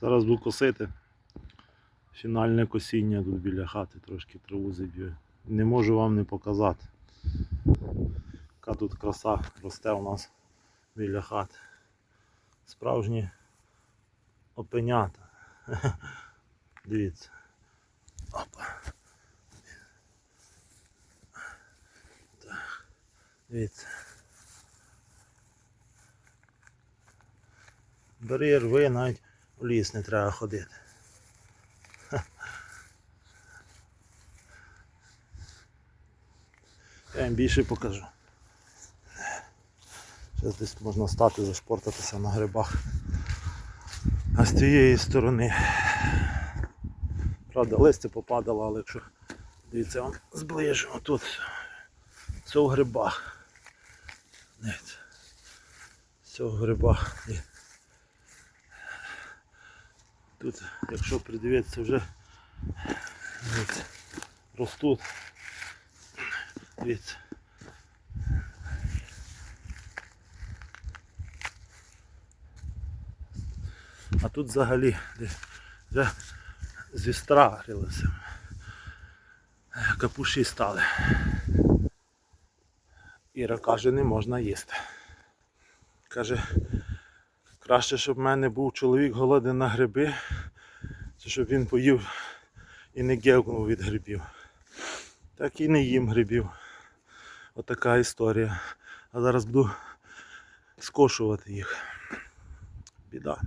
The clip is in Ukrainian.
Зараз буду косити. Фінальне косіння тут біля хати, трошки траву заб'ю. Не можу вам не показати. Яка тут краса росте у нас біля хати. Справжні опенята. Дивіться. Опа. Так. Дивіться. Бери рви, навіть в ліс не треба ходити. Я їм більше покажу. Зараз десь можна стати, зашпортатися на грибах. А з тієї сторони. Правда, листя попадало, але якщо дивіться, вам зближу, тут все в грибах. Все в грибах. Тут, якщо придивитися, вже дивіться, ростуть. Дивіться. А тут взагалі вже зістрагрилося. Капуші стали. Іра каже, не можна їсти. Каже, краще, щоб в мене був чоловік голоден на гриби, щоб він поїв і не гевкнув від грибів. Так і не їм грибів. Отака історія. А зараз буду скошувати їх. Біда.